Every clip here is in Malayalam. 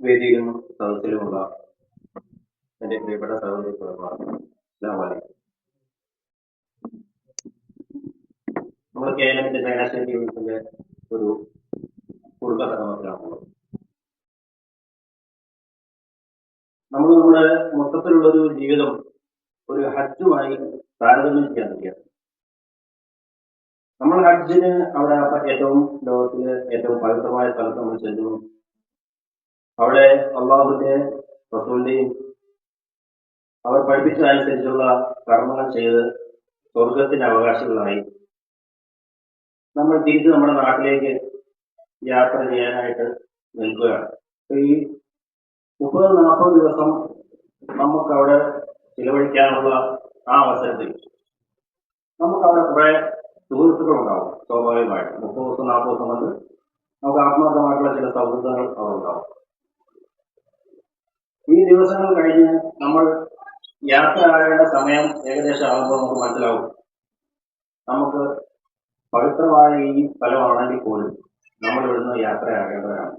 വേദിയിലും സദസ്സിലുമുള്ള എന്റെ പ്രിയപ്പെട്ട സഹോദരി സഹോദരന്മാർ നമ്മൾ കേരളത്തിന്റെ ചങ്ങനാശ്ശേരി യൂണിറ്റിന്റെ ഒരു കുടുംബ സംഗമത്തിലാണുള്ളത് നമ്മൾ നമ്മുടെ മൊത്തത്തിലുള്ള ഒരു ജീവിതം ഒരു ഹജ്ജുമായി താരതമ്യം ചെയ്യാൻ കഴിയാം നമ്മൾ ഹജ്ജിന് അവിടെ ഏറ്റവും ലോകത്തിലെ ഏറ്റവും പവിത്രമായ സ്ഥലത്ത് നമ്മൾ ചെല്ലുന്നു. അവിടെ അള്ളാഹുവിന്റെ റസൂലിന്റെയും അവർ പഠിപ്പിച്ചതനുസരിച്ചുള്ള കർമ്മങ്ങൾ ചെയ്ത് സ്വർഗത്തിന്റെ അവകാശികളായി. നമ്മൾ തിരിച്ച് നമ്മുടെ നാട്ടിലേക്ക് യാത്ര ചെയ്യാനായിട്ട് നിൽക്കുകയാണ്. ഈ മുപ്പത് നാൽപ്പത് ദിവസം നമുക്ക് അവിടെ ചിലവഴിക്കാനുള്ള ആ അവസരത്തിൽ നമുക്ക് അവിടെ കുറെ സുഹൃത്തുക്കളുണ്ടാവും സ്വാഭാവികമായിട്ട്. മുപ്പത് ദിവസം നാൽപ്പത് ദിവസം കൊണ്ട് നമുക്ക് ആത്മാർത്ഥമായിട്ടുള്ള ചില സൗഹൃദങ്ങൾ അവിടെ ഉണ്ടാവും. ദിവസങ്ങൾ കഴിഞ്ഞ് നമ്മൾ യാത്രയുടെ സമയം ഏകദേശം ആകുമ്പോൾ നമുക്ക് മനസ്സിലാവും. നമുക്ക് പവിത്രമായ ഈ ഫലമാണെങ്കിൽ പോലും നമ്മൾ ഇവിടുന്ന് യാത്രയാകേണ്ടവരാണ്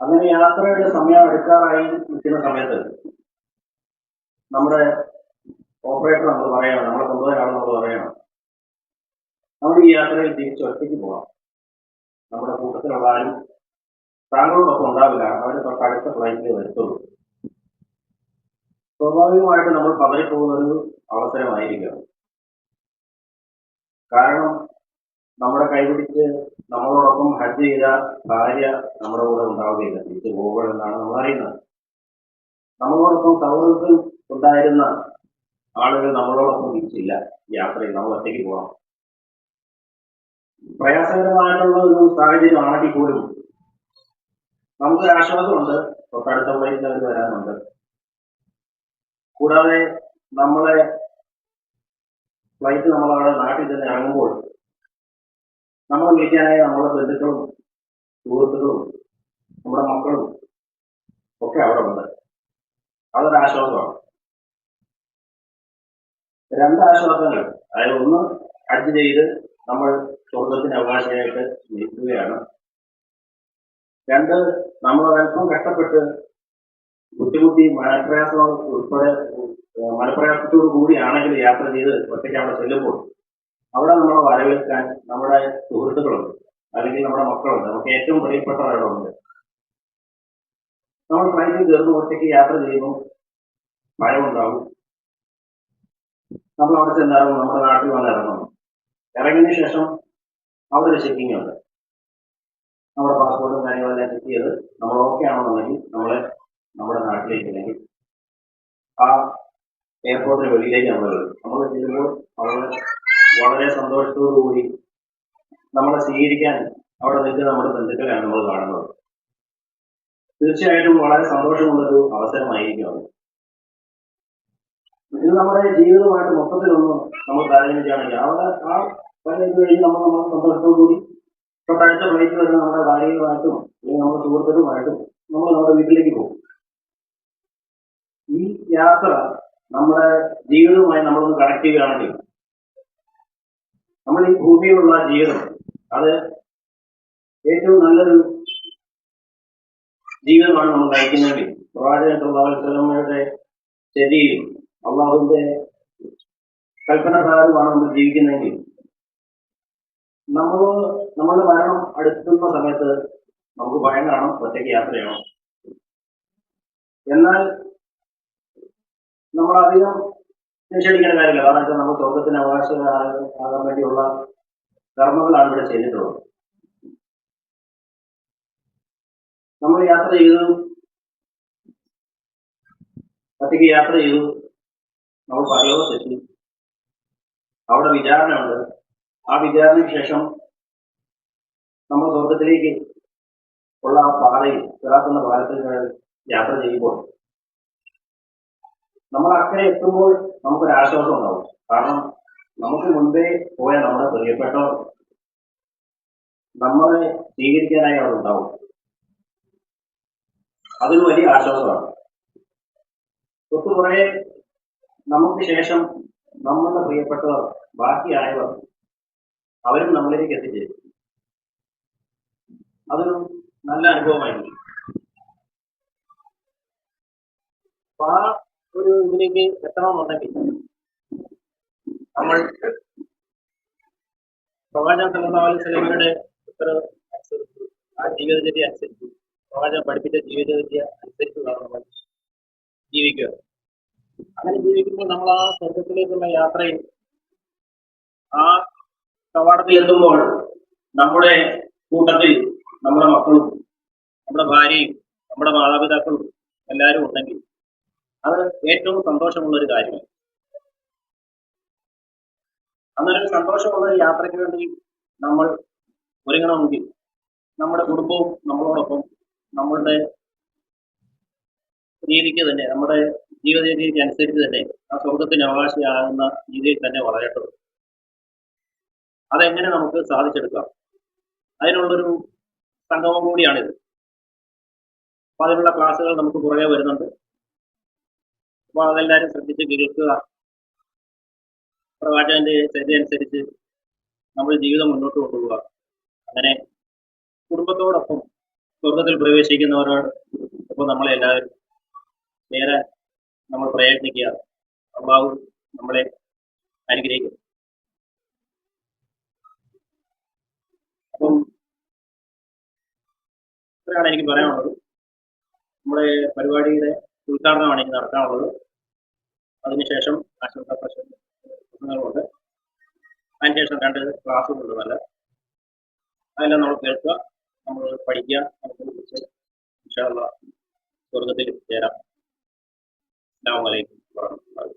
അങ്ങനെ യാത്രയുടെ സമയം എടുക്കാറായി നിൽക്കുന്ന സമയത്ത് നമ്മുടെ ഓപ്പറേറ്റർ നമ്മൾ പറയണം നമ്മളെ കൊണ്ടുപോയ ആൾ നമ്മൾ പറയണം. നമ്മൾ ഈ യാത്രയിൽ തിരിച്ച് ഒറ്റയ്ക്ക് പോകാം നമ്മുടെ കൂട്ടത്തിലുള്ള ആരും താങ്കളോടൊപ്പം ഉണ്ടാവില്ല. അവർ തൊട്ടടുത്ത ഫ്ലൈറ്റിൽ വരുത്തുള്ളൂ. സ്വാഭാവികമായിട്ട് നമ്മൾ പതറിപ്പോകുന്ന ഒരു അവസരമായിരിക്കണം. കാരണം നമ്മുടെ കൈപിടിച്ച് നമ്മളോടൊപ്പം ഹജ്ജ് ചെയ്ത ഭാര്യ നമ്മുടെ കൂടെ ഉണ്ടാവുകയില്ല. തിരിച്ചു പോകണമെന്നാണ് നമ്മൾ അറിയുന്നത്. നമ്മളോടൊപ്പം സൗഹൃദത്തിൽ ഉണ്ടായിരുന്ന ആളുകൾ നമ്മളോടൊപ്പം തിരിച്ചില്ല. യാത്രയിൽ നമ്മൾ ഒറ്റയ്ക്ക് പോകണം. പ്രയാസകരമായിട്ടുള്ള ഒരു സാഹചര്യമാണെങ്കിൽ പോലും നമുക്ക് ആശ്വാസമുണ്ട്. തൊട്ടടുത്ത ഫ്ലൈറ്റിൽ അവർ വരാനുണ്ട്. കൂടാതെ നമ്മളെ ഫ്ലൈറ്റ് നമ്മളവിടെ നാട്ടിൽ തന്നെ ഇറങ്ങുമ്പോൾ നമ്മളെ വിളിക്കാനായി നമ്മുടെ ബന്ധുക്കളും സുഹൃത്തുക്കളും നമ്മുടെ മക്കളും ഒക്കെ അവിടെ ഉണ്ട്. അതൊരു ആശ്വാസമാണ്. രണ്ട് ആശ്വാസങ്ങൾ. അതായത് ഒന്ന് ഹജ്ജ് ചെയ്ത് നമ്മൾ സ്വർഗത്തിന് അവകാശമായിട്ട് നിൽക്കുകയാണ്. രണ്ട് നമ്മൾ അല്പം കഷ്ടപ്പെട്ട് ബുദ്ധിമുട്ടി മനപ്രയാസം ഉൾപ്പെടെ മനപ്രയാസത്തോടു കൂടിയാണെങ്കിൽ യാത്ര ചെയ്ത് ഒറ്റയ്ക്ക് അവിടെ ചെല്ലുമ്പോൾ അവിടെ നമ്മളെ വരവേൽക്കാൻ നമ്മുടെ സുഹൃത്തുക്കളുണ്ട്. അല്ലെങ്കിൽ നമ്മുടെ മക്കളുണ്ട്. നമുക്ക് ഏറ്റവും പ്രിയപ്പെട്ടവരുണ്ട് നമ്മൾ ഫ്ലൈറ്റിൽ കയറുന്നു ഒറ്റയ്ക്ക് യാത്ര ചെയ്യുന്നു ഭയമുണ്ടാവും. നമ്മൾ അവിടെ ചെന്നാലും നമ്മുടെ നാട്ടിൽ വന്ന് ഇറങ്ങിയതിനു ശേഷം അവിടെ ഒരു ചെക്കിംഗ് ഉണ്ട് കാര്യങ്ങളെല്ലാം ചെയ്ത് നമ്മൾ ഓക്കെ ആണെന്നുണ്ടെങ്കിൽ നമ്മളെ നമ്മുടെ നാട്ടിലേക്ക് അല്ലെങ്കിൽ ആ എയർപോർട്ടിന് വെളിയിലേക്ക് നമ്മൾ വരും. നമ്മൾ ചെല്ലുമ്പോൾ അവിടെ വളരെ സന്തോഷത്തോടുകൂടി നമ്മളെ സ്വീകരിക്കാൻ അവിടെ നിൽക്കുന്ന നമ്മുടെ ബന്ധുക്കളെയാണ് നമ്മൾ കാണുന്നത്. തീർച്ചയായിട്ടും വളരെ സന്തോഷമുള്ളൊരു അവസരമായിരിക്കും അത്. ഇത് നമ്മുടെ ജീവിതമായിട്ട് മൊത്തത്തിലൊന്നും നമ്മൾ താരതമ്യം ചെയ്യുകയാണെങ്കിൽ അവിടെ ആ പല ഇത് കഴിഞ്ഞ് നമ്മൾ നമ്മൾ സന്തോഷത്തോടു കൂടി തൊട്ടടുത്ത ഫ്ലൈറ്റ് വരുന്ന നമ്മുടെ ഭാര്യയുമായിട്ടും അല്ലെങ്കിൽ നമ്മുടെ സുഹൃത്തുക്കളുമായിട്ടും നമ്മൾ നമ്മുടെ വീട്ടിലേക്ക് പോകും. ഈ യാത്ര നമ്മുടെ ജീവിതവുമായി നമ്മളൊന്ന് കണക്ട് ചെയ്യുകയാണെങ്കിൽ നമ്മൾ ഈ ഭൂമിയിലുള്ള ജീവിതം അത് ഏറ്റവും നല്ലൊരു ജീവിതമാണ് നമ്മൾ നയിക്കുന്നതെങ്കിൽ പ്രവാചകൻ സ്വലാമയുടെ ശരിയും അള്ളാഹുവിന്റെ കൽപ്പന പ്രകാരമാണ് നമ്മൾ ജീവിക്കുന്നതെങ്കിൽ നമ്മൾ നമ്മുടെ മരണം അടുത്തുന്ന സമയത്ത് നമുക്ക് ഭയം കാണും ഒറ്റയ്ക്ക് യാത്ര ചെയ്യണം എന്നാൽ നമ്മൾ അധികം നിഷേധിക്കേണ്ട കാര്യമില്ല. കാരണം വെച്ചാൽ നമ്മൾ സ്വർഗത്തിന് അവകാശമാകാൻ വേണ്ടിയുള്ള കർമ്മങ്ങളാണ് ഇവിടെ ചെയ്തിട്ടുള്ളത്. നമ്മൾ യാത്ര ചെയ്തു. ഒറ്റയ്ക്ക് യാത്ര ചെയ്തു. നമ്മൾ പരലോകത്തെത്തി അവിടെ വിചാരണയുണ്ട്. ആ വിചാരണയ്ക്ക് ശേഷം നമ്മൾ സ്വർഗത്തിലേക്ക് ഉള്ള ആ പാതയിൽ കിടക്കുന്ന പാലത്തിൽ യാത്ര ചെയ്യുമ്പോൾ നമ്മൾ അക്കരെ എത്തുമ്പോൾ നമുക്കൊരു ആശ്വാസം ഉണ്ടാവും. കാരണം നമുക്ക് മുൻപേ പോയ നമ്മുടെ പ്രിയപ്പെട്ടവർ നമ്മളെ സ്വീകരിക്കാനായി അവിടെ ഉണ്ടാവും. അതൊരു വലിയ ആശ്വാസമാണ്. തൊട്ടു കുറെ നമുക്ക് ശേഷം നമ്മളുടെ പ്രിയപ്പെട്ടവർ ബാക്കിയായവർ അവരും നമ്മളിലേക്ക് എത്തിച്ചേരും. അതൊരു നല്ല അനുഭവമായിരിക്കും. അപ്പൊ ആ ഒരു ഇതിലേക്ക് എത്തണമെന്നുണ്ടെങ്കിൽ നമ്മൾ പ്രവാചകൻ സല്ലാഹു സ്വലമയുടെ അനുസരിച്ച് ആ ജീവിതചര്യ അനുസരിച്ച് പ്രവാചകൻ പഠിപ്പിച്ച ജീവിതചര്യ അനുസരിച്ച് നമ്മൾ ജീവിക്കുക. അങ്ങനെ ജീവിക്കുമ്പോൾ നമ്മൾ ആ സ്വർഗത്തിലേക്കുള്ള യാത്രയിൽ ആ കവാടത്തിൽ എത്തുമ്പോൾ നമ്മുടെ കൂട്ടത്തിൽ നമ്മുടെ മക്കളും നമ്മുടെ ഭാര്യയും നമ്മുടെ മാതാപിതാക്കളും എല്ലാവരും ഉണ്ടെങ്കിൽ അത് ഏറ്റവും സന്തോഷമുള്ള ഒരു കാര്യമാണ്. അങ്ങനെ സന്തോഷമുള്ള യാത്രയ്ക്ക് വേണ്ടി നമ്മൾ ഒരുങ്ങണമെങ്കിൽ നമ്മുടെ കുടുംബവും നമ്മളോടൊപ്പം നമ്മളുടെ രീതിക്ക് തന്നെ നമ്മുടെ ജീവിത രീതിക്ക് അനുസരിച്ച് തന്നെ ആ സ്വർഗത്തിന് അവകാശിയാകുന്ന രീതിയിൽ തന്നെ വളരേണ്ടത് അതെങ്ങനെ നമുക്ക് സാധിച്ചെടുക്കാം? അതിനുള്ളൊരു സംഗമം കൂടിയാണിത്. അപ്പൊ അതിനുള്ള ക്ലാസ്സുകൾ നമുക്ക് പുറകെ വരുന്നുണ്ട്. അപ്പൊ അതെല്ലാവരും ശ്രദ്ധിച്ച് കേൾക്കുക. പ്രവാചകന്റെ ശരി അനുസരിച്ച് നമ്മൾ ജീവിതം മുന്നോട്ട് കൊണ്ടുപോകുക അങ്ങനെ കുടുംബത്തോടൊപ്പം സ്വർഗത്തിൽ പ്രവേശിക്കുന്നവരോട് ഇപ്പോൾ നമ്മളെ എല്ലാവരും നേരെ നമ്മൾ പ്രയത്നിക്കുക. അള്ളാഹു നമ്മളെ അനുഗ്രഹിക്കും അപ്പം ഇത്രയാണ് എനിക്ക് പറയാനുള്ളത്. നമ്മുടെ പരിപാടിയുടെ ഉദ്ഘാടനമാണ് ഇനി നടത്താനുള്ളത് അതിനുശേഷം ആശംസാ പ്രശ്നങ്ങളുണ്ട് അതിനുശേഷം രണ്ട് ക്ലാസ്സുകളുണ്ട് നല്ല. അതെല്ലാം നമ്മൾ കേൾക്കുക നമ്മൾ പഠിക്കുക നമുക്ക് കുറിച്ച് ഇൻഷാല്ല സ്വർഗത്തിൽ ചേരാം. അസ്സാം വലൈക്കും വാഹമത്തുള്ളാഹി